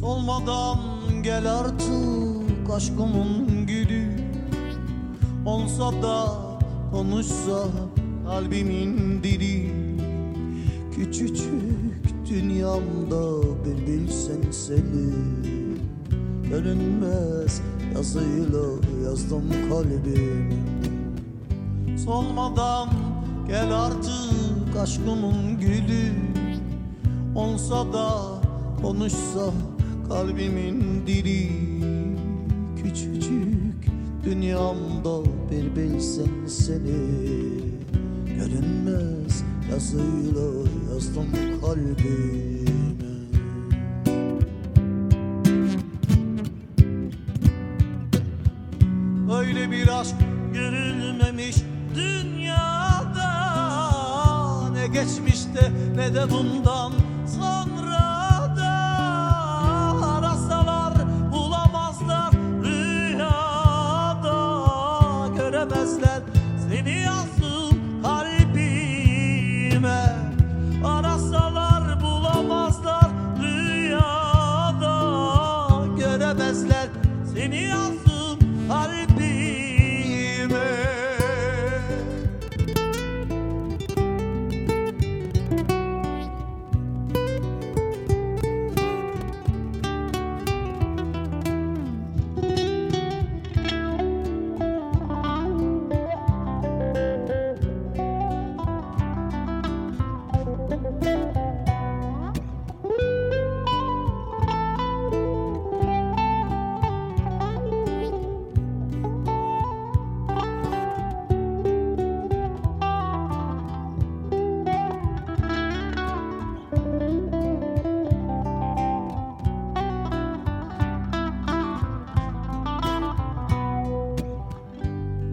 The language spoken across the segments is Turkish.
Solmadan gel artık aşkımın gülü Olsa da konuşsa kalbimin dili. Küçücük dünyamda bir bilsen seni. Görünmez yazıyla yazdım kalbimi. Solmadan gel artık aşkımın gülü. Olsa da konuşsa kalbimin dili Küçücük dünyamda bir bilsen seni. Görünmez yazıyla yazdım kalbime Öyle bir aşk görülmemiş dünyada. Ne geçmişte ne de bundan sonra Göremezler seni yazdım kalbime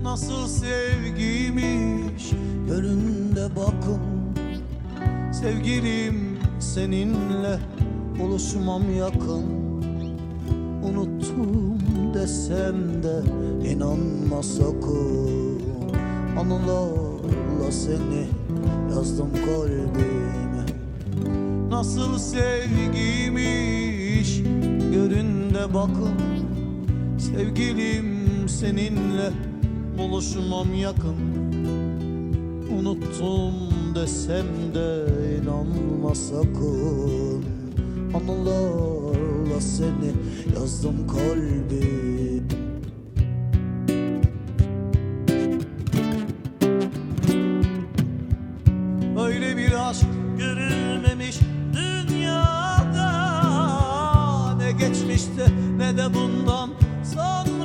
Nasıl sevgiymiş. Görün de bakın Sevgilim seninle buluşmam yakın. Unuttum desem de inanma sakın. Anılarla seni yazdım kalbime. Nasıl sevgiymiş görün de bakın. Sevgilim seninle buluşmam yakın. Unuttum desem de inanma sakın. Anılarla seni yazdım kalbim Öyle bir aşk görülmemiş dünyada. Ne geçmişte ne de bundan sonra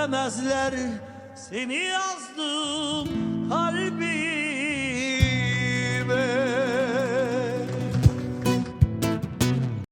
Göremezler. Seni yazdım